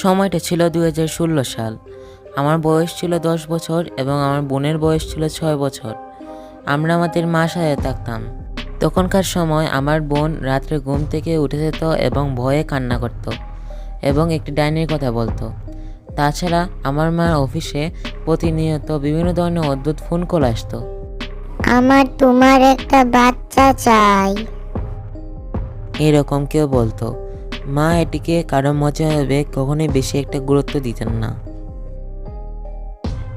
সময়টা ছিল দুই হাজার ষোলো সাল। আমার বয়স ছিল দশ বছর এবং আমার বোনের বয়স ছিল ছয় বছর। আমরা আমাদের মা সাথে থাকতাম। তখনকার সময় আমার বোন রাত্রে ঘুম থেকে উঠে যেত এবং ভয়ে কান্না করত এবং একটি ডাইনির কথা বলতো। তাছাড়া আমার মার অফিসে প্রতিনিয়ত বিভিন্ন ধরনের অদ্ভুত ফোন কল আসতো। আমার তোমার একটা বাচ্চা চাই। এরকম কেউ বলতো। মা এটিকে কারও মজা হবে কখনোই বেশি একটা গুরুত্ব দিতেন না।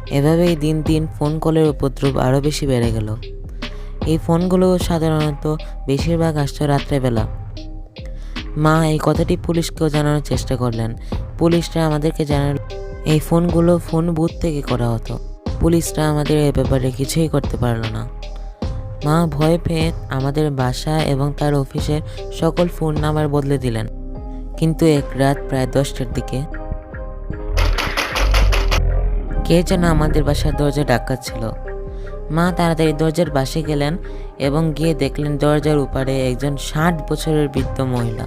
এভাবেই দিন দিন ফোন কলের উপদ্রব আরও বেশি বেড়ে গেল। এই ফোনগুলো সাধারণত বেশিরভাগ আসতো রাত্রেবেলা। মা এই কথাটি পুলিশকেও জানানোর চেষ্টা করলেন। পুলিশরা আমাদেরকে জানাল, এই ফোনগুলো ফোন বুথ থেকে করা হতো। পুলিশরা আমাদের এ ব্যাপারে কিছুই করতে পারল না। মা ভয় পেয়ে আমাদের বাসা এবং তার অফিসের সকল ফোন নাম্বার বদলে দিলেন। কিন্তু এক রাত প্রায় দশটার দিকে কে যেন আমাদের বাসার দরজা ডাকাচ্ছিল। মা তাড়াতাড়ি দরজার বাসে গেলেন এবং গিয়ে দেখলেন দরজার উপারে একজন ষাট বছরের বৃদ্ধ মহিলা।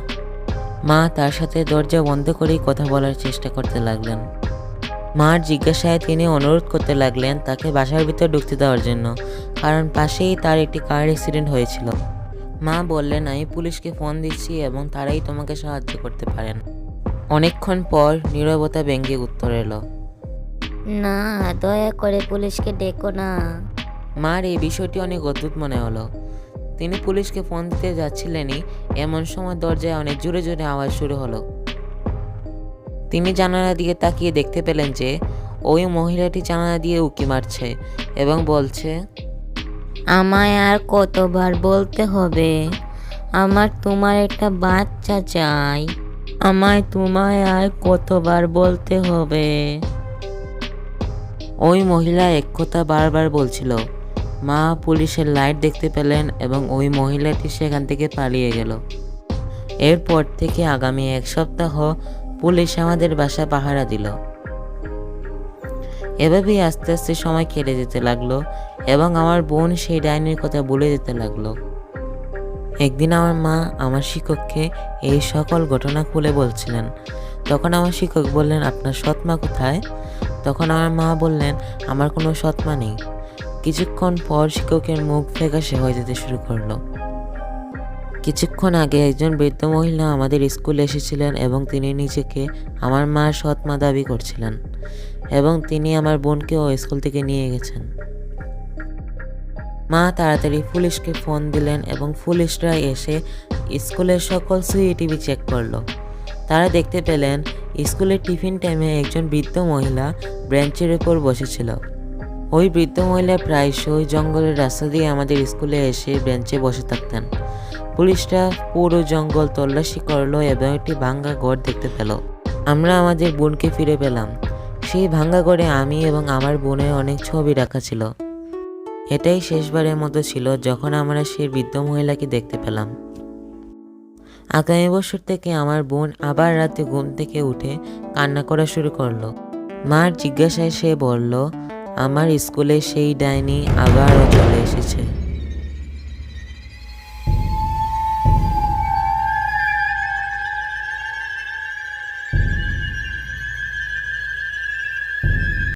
মা তার সাথে দরজা বন্ধ করেই কথা বলার চেষ্টা করতে লাগলেন। মার জিজ্ঞাসায় তিনি অনুরোধ করতে লাগলেন তাকে বাসার ভিতর ঢুকতে দেওয়ার জন্য, কারণ পাশেই তার একটি কার অ্যাক্সিডেন্ট হয়েছিল। মা বললেন আমি পুলিশকে ফোন দিচ্ছি এবং তারাই তোমাকে সাহায্য করতে পারেন। অনেকক্ষণ পর নীরবতা ব্যঙ্গে উত্তর এলো। না দয়া করে পুলিশকে ডেকো না। মার এই বিষয়টি অনেক অদ্ভুত মনে হলো। তিনি পুলিশকে ফোন দিতে যাচ্ছিলেনই এমন সময় দরজায় অনেক জোরে জোরে আওয়াজ শুরু হলো। তিনি জানালা দিকে তাকিয়ে দেখতে পেলেন যে ওই মহিলাটি জানালা দিয়ে উকি মারছে এবং বলছে আমায় আর কতবার বলতে হবে? আমার তোমার একটা বাচ্চা চাই। আমায় তোমায় আর কতবার বলতে হবে? ওই মহিলা এক কথা বারবার বলছিল। মা পুলিশের লাইট দেখতে পেলেন এবং ওই মহিলাটি সেখান থেকে পালিয়ে গেল। এরপর থেকে আগামী এক সপ্তাহ পুলিশ আমাদের বাসা পাহারা দিল। এভাবেই আস্তে আস্তে সময় কেটে যেতে লাগল এবং আমার বোন সেই ডাইনির কথা বলে যেতে লাগল। একদিন আমার মা আমার শিক্ষককে এই সকল ঘটনা খুলে বলছিলেন। তখন আমার শিক্ষক বললেন, আপনার সৎমা কোথায়? তখন আমার মা বললেন, আমার কোনো সৎমা নেই। কিছুক্ষণ পর শিক্ষকের মুখ ফ্যাকাশে হয়ে যেতে শুরু করল। কিছুক্ষণ আগে একজন বৃদ্ধ মহিলা আমাদের স্কুলে এসেছিলেন এবং তিনি নিজেকে আমার মার সৎমা দাবি করছিলেন। এবং তিনি আমার বোনকেও স্কুল থেকে নিয়ে গেছেন। মা তাড়াতাড়ি পুলিশকে ফোন দিলেন এবং পুলিশরা এসে স্কুলের সকল সিসিটিভি চেক করল। তারা দেখতে পেলেন স্কুলের টিফিন টাইমে একজন বৃদ্ধ মহিলা ব্রেঞ্চের উপর বসেছিল। ওই বৃদ্ধ মহিলা প্রায়শই জঙ্গলের রাস্তা দিয়ে আমাদের স্কুলে এসে বেঞ্চে বসে থাকতেন। পুলিশরা পুরো জঙ্গল তল্লাশি করল এবং একটি ভাঙ্গা ঘর দেখতে পেল। আমরা আমাদের বোনকে ফিরে পেলাম। সেই ভাঙ্গা করে আমি এবং আমার বোনের অনেক ছবি রাখা ছিল। এটাই শেষবারের মতো ছিল যখন আমরা সেই বৃদ্ধ মহিলাকে দেখতে পেলাম। আগামী বছর থেকে আমার বোন আবার রাতে ঘুম থেকে উঠে কান্না করা শুরু করল। মার জিজ্ঞাসায় সে বলল, আমার স্কুলে সেই ডাইনি আবারও চলে এসেছে।